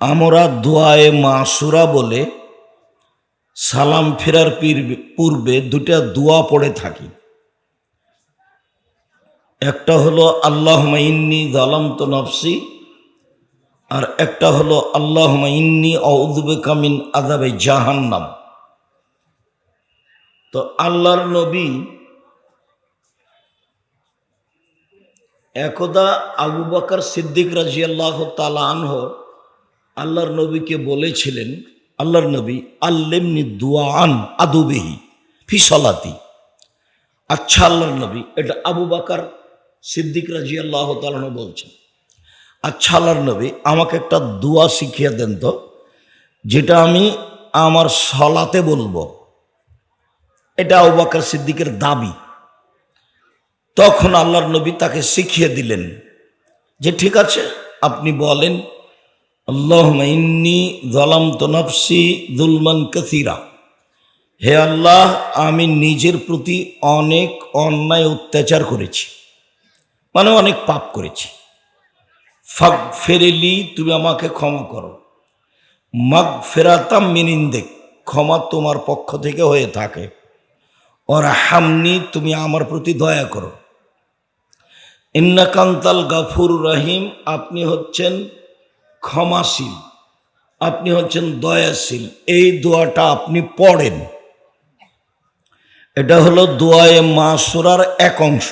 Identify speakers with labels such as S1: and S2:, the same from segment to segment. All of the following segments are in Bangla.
S1: আমরা দোয়ায়ে মাসুরা বলে সালাম ফেরার পীর- পূর্বে দুটা দোয়া পড়ে থাকি। একটা হলো আল্লাহ ইন্নি জালামত নফসি আর একটা হলো আল্লাহ ইন্নি অউদবে কামিন আদাবে জাহান্নাম তো আল্লাহর নবী একদা আবু বকর সিদ্দিক রাজি আল্লাহ তালা আনহ আল্লাহর নবীকে বলেছিলেন, আল্লাহর নবী, আল্লেমনি দুয়ান আদুবেহি ফিসলাতি আচ্ছা আল্লাহর নবী, এটা আবু বাকার সিদ্দিক রাজি আল্লাহ তালন বলছেন। আচ্ছা আল্লাহর নবী, আমাকে একটা দোয়া শিখিয়ে দেন তো, যেটা আমি আমার সলাতে বলব। এটা আবু বাকার সিদ্দিকের দাবি। তখন আল্লাহর নবী তাকে শিখিয়ে দিলেন যে, ঠিক আছে, আপনি বলেন আল্লাহ ইন্নি জলাম তো নফসি দুলমান কাসিরা। হে আল্লাহ, আমি নিজের প্রতি অনেক অন্যায় অত্যাচার করেছি। মানে অনেক পাপ করেছি। ফাগ ফেরেলি তুমি আমাকে ক্ষমা করো। মাগ ফেরাতাম মিনিন্দেক ক্ষমা তোমার পক্ষ থেকে হয়ে থাকে। ওর হামনি তুমি আমার প্রতি দয়া করো। ইন্নাকান্তাল গাফুর রহিম, আপনি হচ্ছেন ক্ষমাশীল। আপনি হচ্ছেন দয়াশীল। এই দোয়াটা আপনি পড়েন। এটা হলো দোয়ায়ে মাসুরার এক অংশ।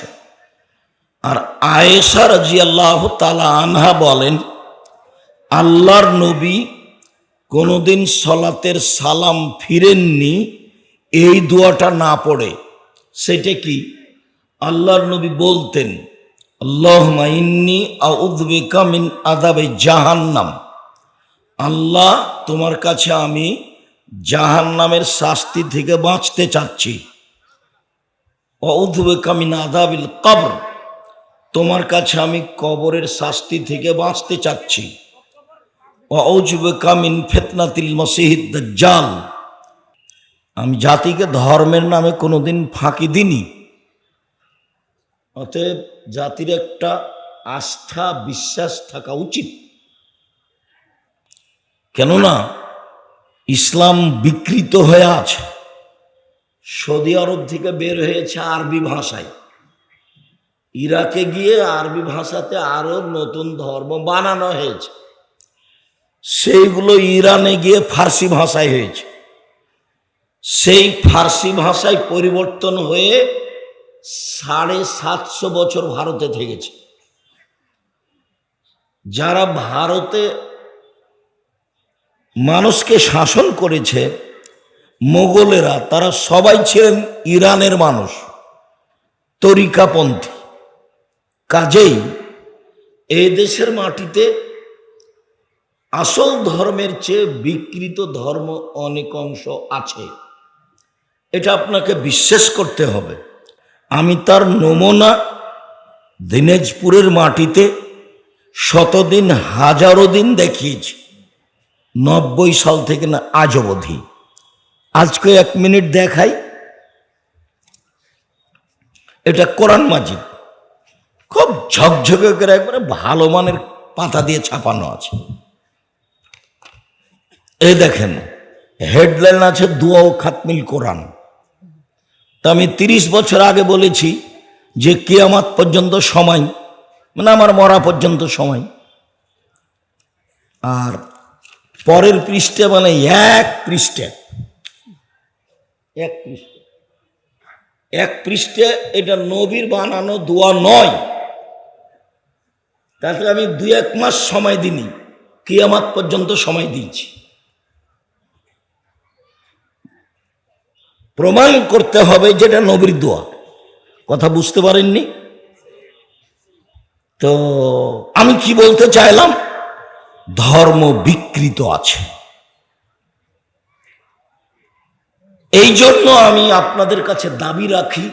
S1: আর আয়েশা রাজি আল্লাহ তালা আনহা বলেন, আল্লাহর নবী কোনোদিন সলাতের সালাম ফিরেননি, এই দোয়াটা না পড়ে। সেটা কি? আল্লাহর নবী বলতেন মিন আদাবে জাহান্নাম। আল্লাহ, তোমার কাছে আমি জাহান্নামের শাস্তি থেকে বাঁচতে চাচ্ছি। মিন আদাবিল কবর, তোমার কাছে আমি কবরের শাস্তি থেকে বাঁচতে চাচ্ছি। মিন ফেতনাতিল মসিহিদ দাজ্জাল আমি জাতিকে ধর্মের নামে কোনোদিন ফাঁকি দিনি অতএব জাতির একটা আস্থা, বিশ্বাস থাকা উচিত। কেননা ইসলাম বিকৃত হয়ে আছে। সৌদি আরব থেকে বের হয়েছে আরবি ভাষায়। ইরাকে গিয়ে আরবি ভাষাতে আরও নতুন ধর্ম বানানো হয়েছে। সেইগুলো ইরানে গিয়ে ফার্সি ভাষায় হয়েছে। সেই ফার্সি ভাষায় পরিবর্তন হয়ে সাড়ে সাতশো বছর ভারতে থেকেছে। যারা ভারতে মানুষকে শাসন করেছে, মোগলেরা, তারা সবাই ছিলেন ইরানের মানুষ, তরিকাপন্থী। কাজেই এই দেশের মাটিতে আসল ধর্মের চেয়ে বিকৃত ধর্ম অনেক অংশ আছে। এটা আপনাকে বিশ্বাস করতে হবে। আমি তার নমুনা দিনাজপুরের মাটিতে শতদিন, হাজারো দিন দেখিয়েছি। নব্বই সাল থেকে না, আজ অবধি। আজকে এক মিনিট দেখাই। এটা কোরআন মাজিদ। খুব ঝকঝকে করে একবারে ভালো মানের পাতা দিয়ে ছাপানো আছে। এই দেখেন, হেডলাইন আছে, দুয়া ও খাতমিল কোরআন। আমি তিরিশ বছর আগে বলেছি যে কিয়ামাত পর্যন্ত সময় মানে আমার মরা পর্যন্ত সময়। আর পরের পৃষ্ঠে মানে এক পৃষ্ঠে এক পৃষ্ঠে এক পৃষ্ঠে এটা নবীর বানানো দোয়া নয়। তাতে আমি দু এক মাস সময় দিনি কিয়ামাত পর্যন্ত সময় দিয়েছি। প্রমাণ করতে হবে যেটা নবীর দোয়া। কথা বুঝতে পারেননি? তো আমি কি বলতে চাইলাম? ধর্ম বিকৃত আছে। এই জন্য আমি আপনাদের কাছে দাবি রাখি,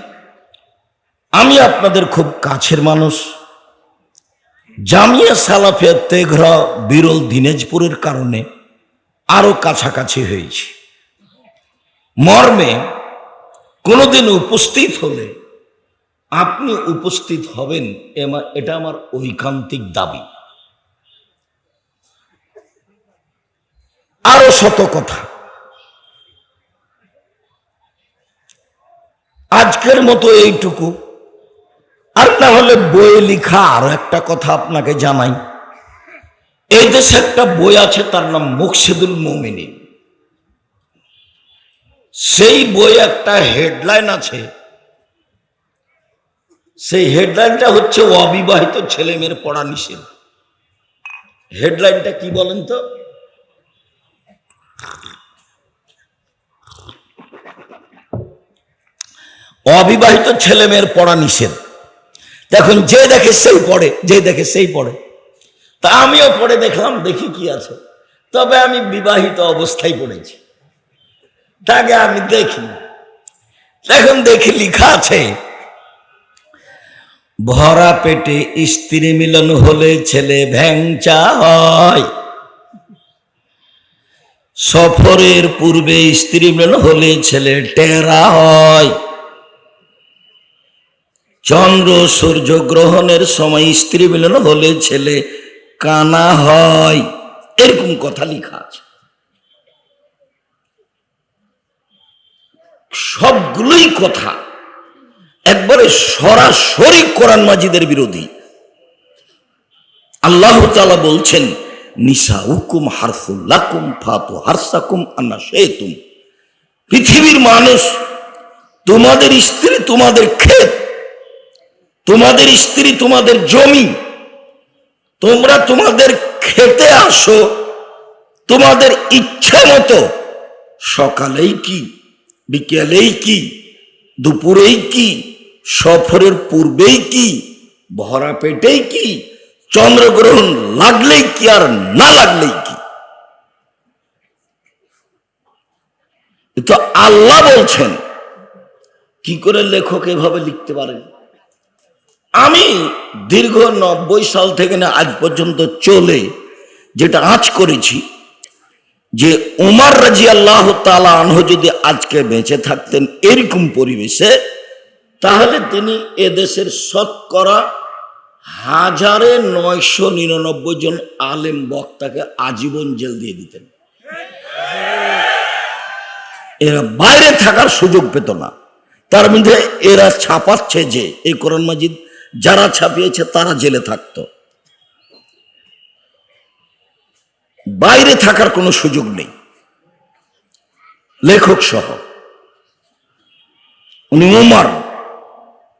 S1: আমি আপনাদের খুব কাছের মানুষ। জামিয়া সালাফিয়া তেঘরা বিরল দিনাজপুরের কারণে আরও কাছাকাছি হয়েছি। মর্মে কোনোদিন উপস্থিত হলে আপনি উপস্থিত হবেন এটা আমার ঐকান্তিক দাবি। আরও শত কথা। আজকের মতো এইটুকু। আর না হলে বইয়ে লিখা আরও একটা কথা আপনাকে জানাই। এই দেশে একটা বই আছে, তার নাম মুকসিদুল মোমিনী সেই বই একটা হেডলাইন আছে। সেই হেডলাইনটা হচ্ছে অবিবাহিত ছেলে মেয়ের পড়া নিষেধ। হেডলাইনটা কি বলেন তো? অবিবাহিত ছেলে মেয়ের পড়া নিষেধ। এখন যে দেখে সেই পড়ে, যে দেখে সেই পড়ে। তা আমিও পড়ে দেখলাম, দেখি কি আছে। তবে আমি বিবাহিত অবস্থায় পড়েছি। তাকে আমি দেখি এখন দেখি লিখা আছে, ভরা পেটে স্ত্রী মিলন হলে ছেলে ভ্যাংচা হয়। সফরের পূর্বে স্ত্রী মিলন হলে ছেলে টেরা হয়। চন্দ্র সূর্য গ্রহণের সময় স্ত্রী মিলন হলে ছেলে কানা হয়। এরকম কথা লিখা আছে। সবগুলোই কথা। একবারে সরাসরি কোরআন মাজিদের বিরোধী। আল্লাহ তালা বলছেন নিসা হুকুম হারফুল্লাকুম ফাতু হারসাকুম আন্না শেতুম পৃথিবীর মানুষ, তোমাদের স্ত্রী তোমাদের ক্ষেত, তোমাদের স্ত্রী তোমাদের জমি, তোমরা তোমাদের খেতে আসো, তোমাদের ইচ্ছে মতো সকালেই কি বিকেলেই কি? দুপুরেই কি? সফরের পূর্বেই কি? ভরা পেটেই কি? চন্দ্রগ্রহণ লাগলেই কি আর না লাগলেই কি? তো আল্লাহ বলছেন, কি করে লেখক এভাবে লিখতে পারেন? আমি দীর্ঘ নব্বই সাল থেকে না আজ পর্যন্ত চলে যেটা আজ করেছি যে উমার রাজি আল্লাহ তালা আনহ যদি আজকে বেঁচে থাকতেন এরকম পরিবেশে, তাহলে তিনি এদেশের শতকরা হাজারে নয়শো নিরানব্বই জন আলেম বক্তাকে আজীবন জেল দিয়ে দিতেন। এরা বাইরে থাকার সুযোগ পেত না। তার মধ্যে এরা ছাপাচ্ছে যে, এই কোরআন মাজিদ যারা ছাপিয়েছে তারা জেলে থাকতো। বাইরে থাকার কোনো সুযোগ নেই। লেখক সহ। উনি উমার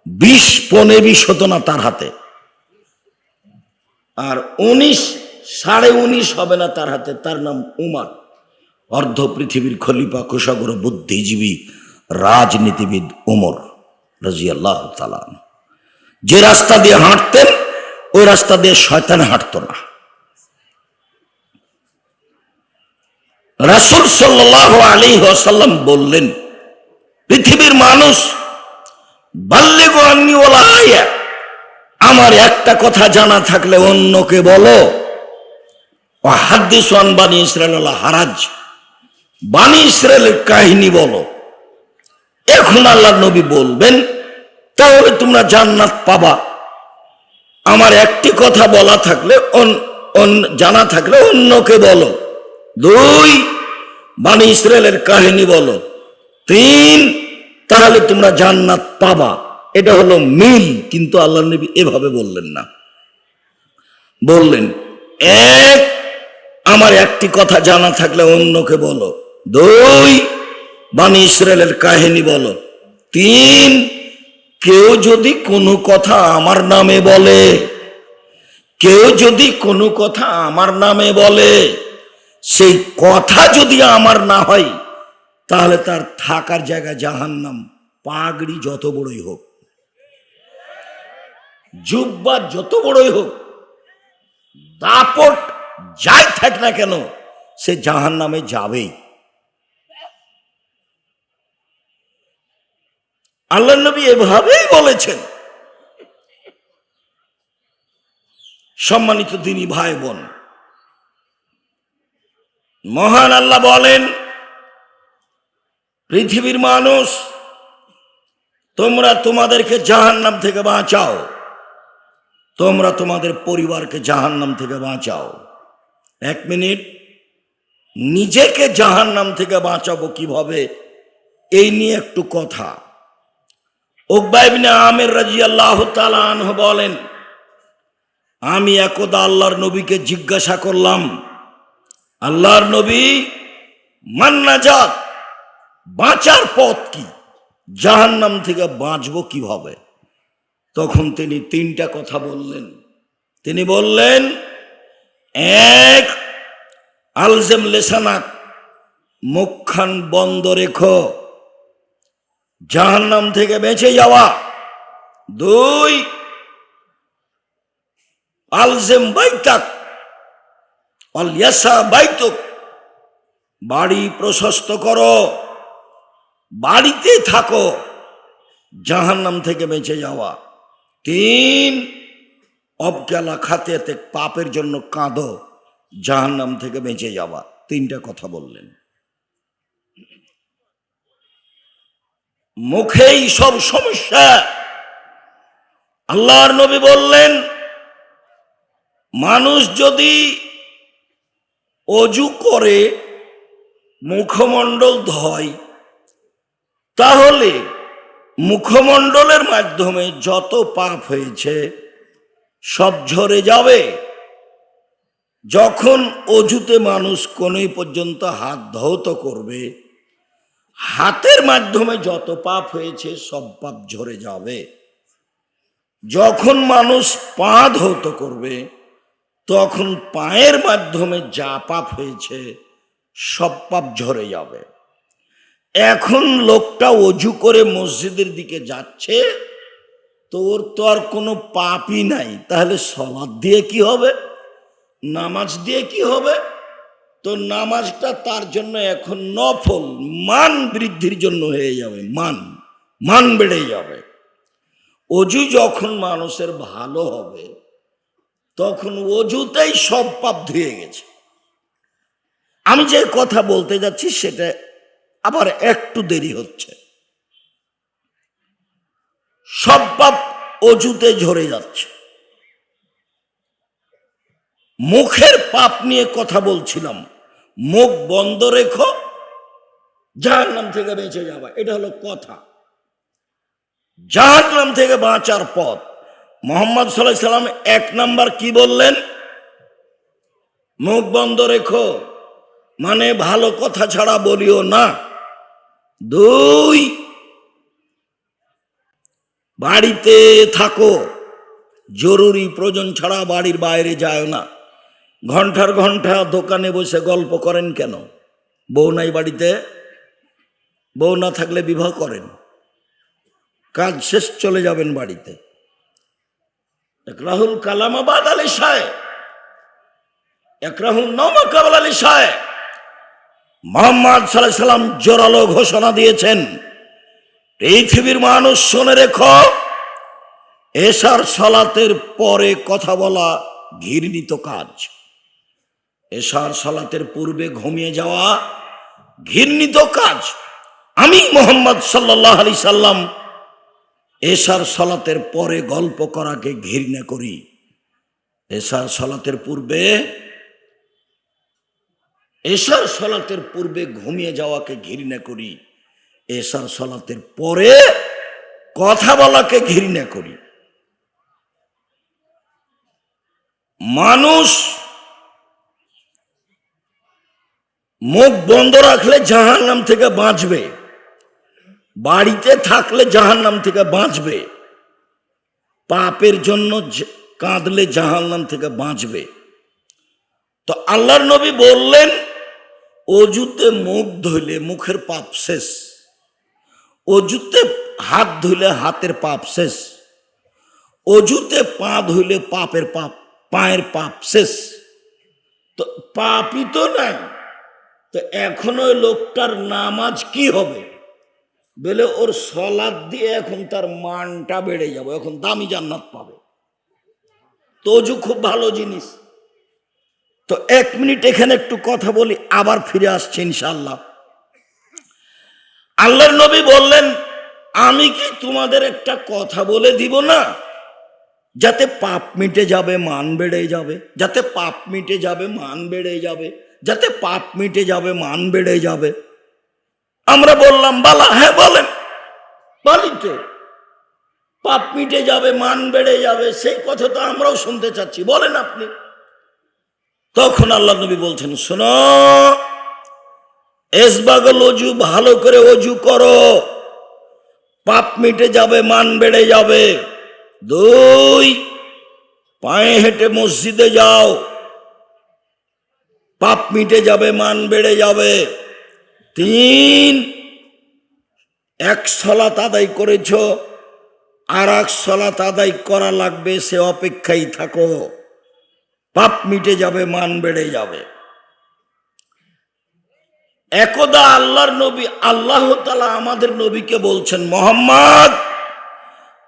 S1: বিশ পনে বিশ হতো না তার হাতে। আর উনিশ, সাড়ে উনিশ হবে না তার হাতে, তার নাম উমার অর্ধ পৃথিবীর খলিফা কুশাগর বুদ্ধিজীবী, রাজনীতিবিদ উমর রাজিয়াল্লাহ তালান যে রাস্তা দিয়ে হাঁটতেন, ওই রাস্তা দিয়ে শয়তান হাঁটতো না। রাসুল সাল্লাহ আলী আসাল্লাম বললেন, পৃথিবীর মানুষ আমার একটা কথা জানা থাকলে অন্যকে বলো। ও হাদ্দিস বানি ইসরায়েল হারাজ, বানি ইসরায়েলের কাহিনী বলো। এখন আল্লাহ নবী বলবেন, তাহলে তোমরা জান্নাত পাবা। আমার একটি কথা বলা থাকলে জানা থাকলে অন্যকে বলো। দুই বানি ইসরায়েলের কাহিনী বলো। তিন, তাহলে তোমরা জান্নাত পাবা। এটা হলো মিল, কিন্তু আল্লাহ নবী এভাবে বললেন না। বললেন, এক, আমার একটি কথা জানা থাকলে অন্যকে বলো। দুই, বানি ইসরায়েলের কাহিনী বলো। তিন, কেউ যদি কোনো কথা আমার নামে বলে, কেউ যদি কোনো কথা আমার নামে বলে সেই কথা যদি আমার না হয়, তাহলে তার থাকার জায়গা জাহান্নাম, পাগড়ি যত বড়ই হোক। জুব্বা যত বড়ই হোক, দাপট যাই থাক না কেন, সে জাহান নামে যাবেই। আল্লাহ নবী এভাবেই বলেছেন, সম্মানিত দিনী ভাই বোন মহান আল্লাহ বলেন, পৃথিবীর মানুষ, তোমরা তোমাদেরকে জাহান্নাম থেকে বাঁচাও। তোমরা তোমাদের পরিবারকে জাহান্নাম থেকে বাঁচাও। এক মিনিট, নিজেকে জাহান নাম থেকে বাঁচাবো কীভাবে? এই নিয়ে একটু কথা। ওকবাইবিনে আমের রাজি আল্লাহ বলেন, আমি একদা আল্লাহর নবীকে জিজ্ঞাসা করলাম আল্লাহর নবী মান্না যাক, বাঁচার পথ কি? জাহান্নাম থেকে বাঁচবো কীভাবে? তখন তিনি তিনটা কথা বললেন। তিনি বললেন, এক, আলজেম লেসানাক মুখখান বন্ধ রেখো, জাহান্নাম থেকে বেঁচে যাওয়া। দুই, আলজেম বাইতাক অল ইয়াসা বাইতুক বাড়ি প্রশস্ত করো। বাড়িতে থাকো। জাহান্নাম থেকে বেঁচে যাওয়া। তিন অবকেলা খাতে পাপের জন্য কাঁদো। জাহান্নাম থেকে বেঁচে যাওয়া। তিনটা কথা বললেন। মুখেই সব সমস্যা। আল্লাহর নবী বললেন, মানুষ যদি অজু করে মুখমণ্ডল ধয়। তাহলে মুখমণ্ডলের মাধ্যমে যত পাপ হয়েছে সব ঝরে যাবে। যখন অজুতে মানুষ কোনই পর্যন্ত হাত ধৌত করবে, হাতের মাধ্যমে যত পাপ হয়েছে সব পাপ ঝরে যাবে। যখন মানুষ পা ধৌত করবে তখন পায়ের মাধ্যমে যা পাপ হয়েছে, সব পাপ ঝরে যাবে। এখন লোকটা অজু করে মসজিদের দিকে যাচ্ছে, তোর তো আর কোনো পাপই নাই। তাহলে সলাদ দিয়ে কি হবে? নামাজ দিয়ে কি হবে? তো নামাজটা তার জন্য এখন নফল, মান বৃদ্ধির জন্য হয়ে যাবে, মান মান বেড়ে যাবে। অজু যখন মানুষের ভালো হবে তখন অজুতেই সব পাপ ধুয়ে গেছে। আমি যে কথা বলতে যাচ্ছি, সেটা আবার একটু দেরি হচ্ছে। সব পাপ অজুতে ঝরে যাচ্ছে। মুখের পাপ নিয়ে কথা বলছিলাম। মুখ বন্ধ রেখো যার নাম থেকে বেঁচে যাবা। এটা হলো কথা। যার নাম থেকে বাঁচার পথ। মোহাম্মদ সাল্লাহ সাল্লাম এক নাম্বার কি বললেন? মুখ বন্ধ রেখো। মানে ভালো কথা ছাড়া বলিও না। দুই, বাড়িতে থাকো। জরুরি প্রয়োজন ছাড়া বাড়ির বাইরে যায় না। ঘণ্টার ঘণ্টা দোকানে বসে গল্প করেন কেন? বউ নাই বাড়িতে? বউ না থাকলে বিবাহ করেন? কাজ শেষ চলে যাবেন বাড়িতে। এক রাহুল কালামাবাদ আলী সাহেব এক রাহুল নমা কাবাল আলী সাহেব মোহাম্মদ সাল্লাহ সাল্লাম জোরালো ঘোষণা দিয়েছেন, পৃথিবীর মানুষ শুনে রেখো, এশার সলাতের পরে কথা বলা ঘৃণিত কাজ। এশার সলাতের পূর্বে ঘুমিয়ে যাওয়া ঘৃণিত কাজ। আমি মোহাম্মদ সাল্লাহ আলি সাল্লাম এশার সলাতের পরে গল্প করাকে ঘৃণা করি। এশার সলাতের পূর্বে, এশার সলাতের পূর্বে ঘুমিয়ে যাওয়াকে ঘৃণা করি। এশার সলাতের পরে কথা বলাকে ঘৃণা করি। মানুষ মুখ বন্ধ রাখলে জাহান নাম থেকে বাঁচবে। বাড়িতে থাকলে জাহান নাম থেকে বাঁচবে। পাপের জন্য কাঁদলে জাহান নাম থেকে বাঁচবে। তো আল্লাহর নবী বললেন, অজুতে মুখ ধুইলে মুখের পাপ শেষ। অজুতে হাত ধুইলে হাতের পাপ শেষ। অজুতে পা ধুইলে পাপের পাপ, পায়ের পাপ শেষ। তো পাপই তো নাই। তো এখন ওই লোকটার নামাজ কি হবে? বলে ওর সলাদ দিয়ে এখন তার মানটা বেড়ে যাবে, এখন দামি জান্নাত পাবে। তো অজু খুব ভালো জিনিস। তো এক মিনিট এখানে একটু কথা বলি, আবার ফিরে আসছে ইনশাল্লাহ আল্লাহর নবী বললেন, আমি কি তোমাদের একটা কথা বলে দিব না? যাতে পাপ মিটে যাবে, মান বেড়ে যাবে। যাতে পাপ মিটে যাবে, মান বেড়ে যাবে। যাতে পাপ মিটে যাবে, মান বেড়ে যাবে। আমরা বললাম, বালা হ্যাঁ বলেন। বলি তো, পাপ মিটে যাবে, মান বেড়ে যাবে, সেই কথা তো আমরাও শুনতে চাচ্ছি, বলেন আপনি। তখন আল্লাহ নবী বলছেন, শোনো এসবাগল অজু, ভালো করে অজু করো। পাপ মিটে যাবে, মান বেড়ে যাবে। দুই, পায়ে হেঁটে মসজিদে যাও। পাপ মিটে যাবে, মান বেড়ে যাবে। তিন। এক সলাত আদায় করেছ, আর এক সলাত আদায় করা লাগবে, সে অপেক্ষায় থাকো। পাপ মিটে যাবে, মান বেড়ে যাবে। একদা আল্লাহর নবী, আল্লাহ তালা আমাদের নবীকে বলছেন, মোহাম্মদ,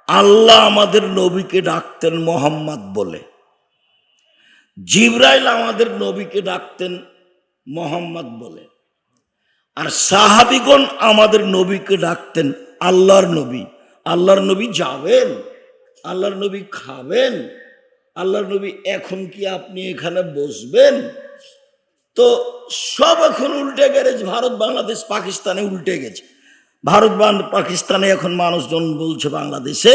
S1: আল্লাহ আমাদের নবীকে ডাকতেন মোহাম্মদ বলে। জিব্রাইল আমাদের নবীকে ডাকতেন মোহাম্মদ বলে। আর সাহাবিগণ আমাদের নবীকে ডাকতেন আল্লাহর নবী। আল্লাহর নবী যাবেন, আল্লাহর নবী খাবেন, আল্লাহর নবী এখন কি আপনি এখানে বসবেন? তো সব এখন উল্টে গেছে, ভারত, বাংলাদেশ, পাকিস্তানে উল্টে গেছে। ভারত পাকিস্তানে এখন মানুষজন বলছে বাংলাদেশে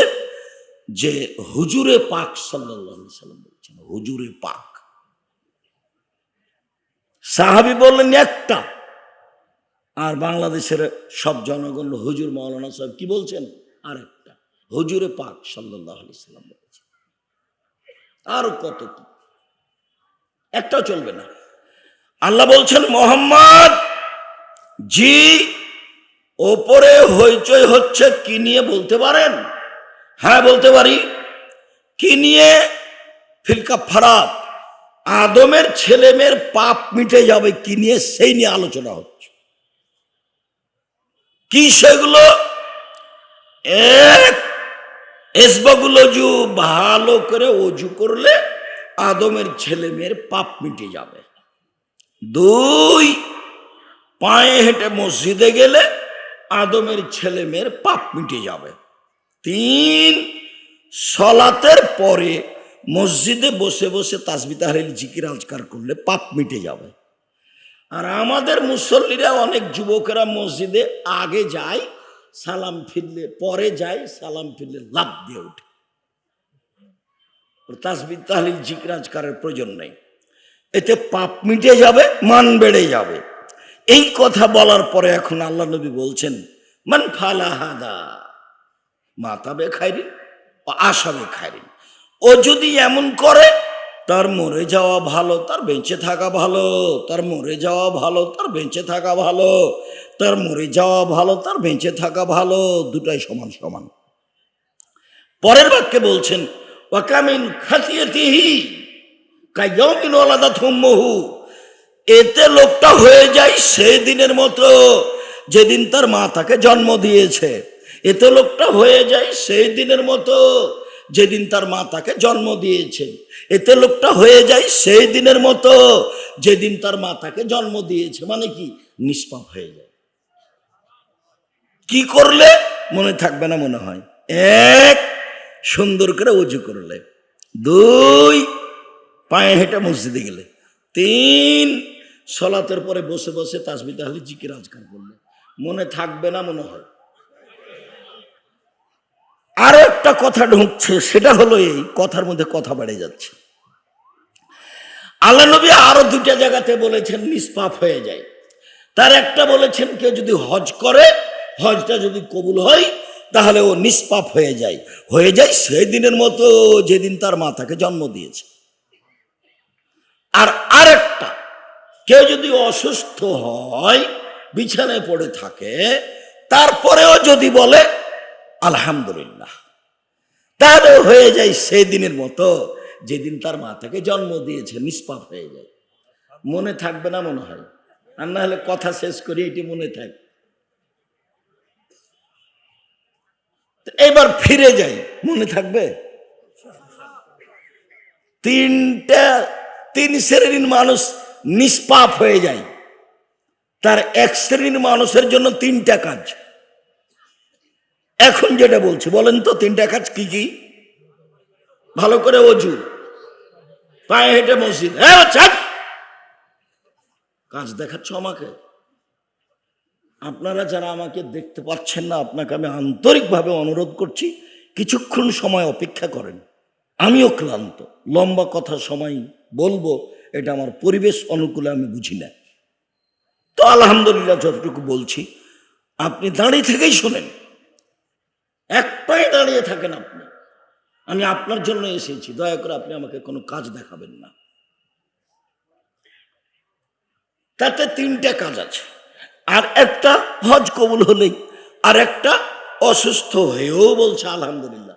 S1: যে হুজুরে পাক সাল্লাম বলছেন, হুজুরে পাক। সাহাবি বললেন, একটা আর বাংলাদেশের সব জনগণ, হুজুর মৌলানা সাহেব কি বলছেন? আর একটা হুজুরে পাক সাল্লাহ সাল্লাম বলছেন। আরও কত কি? একটাও চলবে না। আল্লাহ বলছেন, মোহাম্মদ, জি, ওপরে হইচই হচ্ছে, কি নিয়ে বলতে পারেন? হ্যাঁ বলতে পারি। কি নিয়ে? ফিলকা ফারাত, আদমের ছেলে মেয়ের পাপ মিটে যাবে, কি নিয়ে? সেই নিয়ে আলোচনা হচ্ছে। কি সেগুলো? এক, এসবাগুলো ভালো করে অজু করলে আদমের ছেলে মেয়ের পাপ মিটে যাবে। দুই, পায়ে হেঁটে মসজিদে গেলে আদমের ছেলে মেয়ের পাপ মিটে যাবে। তিন, সলাতের পরে মসজিদে বসে বসে তাসবি তাহরিল, জিকির, আজকার করলে পাপ মিটে যাবে। আর আমাদের মুসল্লিরা অনেক যুবকেরা মসজিদে আগে যায়, সালাম ফিরলে, পরে যায়, সালাম ফিরলে লাভ দিয়ে ওঠে। তাসবি তাহলিল জিকির আজকারের প্রয়োজন নেই। এতে পাপ মিটে যাবে, মান বেড়ে যাবে। এই কথা বলার পরে এখন আল্লাহ নবী বলছেন, মান ফালাহাদা মাতাবে খাইরি আসাবে খাইরি ও যদি এমন করে তার মরে যাওয়া ভালো, তার বেঁচে থাকা ভালো, তার মরে যাওয়া ভালো, তার বেঁচে থাকা ভালো, তার মরে যাওয়া ভালো, তার বেঁচে থাকা ভালো, দুটাই সমান সমান। পরের বাক্যে বলছেন, ওয়াকামিন খাতিয়াতিহি কাইয়মিন ওলাদা থুম্মহু এতে লোকটা হয়ে যায় সেই দিনের মতো যেদিন তার মা তাকে জন্ম দিয়েছে। এতে লোকটা হয়ে যায় সেই দিনের মতো যেদিন তার মা তাকে জন্ম দিয়েছে। এতে লোকটা হয়ে যায় সেই দিনের মতো, যেদিন তার মা তাকে জন্ম দিয়েছে মানে কি? নিষ্পাপ হয়ে যায়। কি করলে? মনে থাকবে না মনে হয়। এক, সুন্দর করে উজু করলে। দুই, পায়ে হেঁটে মসজিদে গেলে। তিন, সলাতের পরে বসে বসে তাসবি তাহলে জিকির আজকার করলে। মনে থাকবে না মনে হয়। আরও একটা কথা ঢুকছে, সেটা হলো এই কথার মধ্যে কথা বেড়ে যাচ্ছে। আল্লাহ নবী আরও দুটা জায়গাতে বলেছেন, নিষ্পাপ হয়ে যায়। তার একটা বলেছেন, কেউ যদি হজ করে, হজটা যদি কবুল হয়, তাহলে ও নিষ্পাপ হয়ে যায়। হয়ে যায় সেই দিনের মতো যেদিন তার মাতাকে জন্ম দিয়েছে। আর আরেকটা, কেউ যদি অসুস্থ হয়, বিছানায় পড়ে থাকে, তারপরেও যদি বলে, আলহামদুলিল্লাহ। তাহলে হয়ে যায় সেই দিনের মতো, যেদিন তার মা তাকে জন্ম দিয়েছে, নিষ্পাপ হয়ে যায়। মনে থাকবে না মনে হয়। আর না হলে কথা শেষ করি, এটি মনে থাক। এবার ফিরে যাই। মনে থাকবে? তিনটা, তিন শ্রেণির মানুষ নিষ্পাপ হয়ে যায়। তার এক শ্রেণির মানুষের জন্য তিনটা কাজ। এখন যেটা বলছি, বলেন তো তিনটা কাজ কি কি? ভালো করে অজু। পায়ে হেঁটে মসজিদ। হ্যাঁ বাচ্চা! কাজ দেখাচ্ছ আমাকে? আপনারা যারা আমাকে দেখতে পাচ্ছেন না, আপনাকে আমি আন্তরিকভাবে অনুরোধ করছি, কিছুক্ষণ সময় অপেক্ষা করেন। আমিও ক্লান্ত। লম্বা কথা সময় বলব, এটা আমার পরিবেশ অনুকূলে আমি বুঝি না। তো আলহামদুলিল্লাহ যতটুকু বলছি, আপনি দাঁড়িয়ে থেকেই শোনেন। এক পায়ে দাঁড়িয়ে থাকেন আপনি। আমি আপনার জন্য এসেছি, দয়া করে আপনি আমাকে কোনো কাজ দেখাবেন না। তাতে তিনটা কাজ আছে। আর একটা হজ কবুল হলেই, আর একটা অসুস্থ হয়েও বলছে, আলহামদুলিল্লাহ।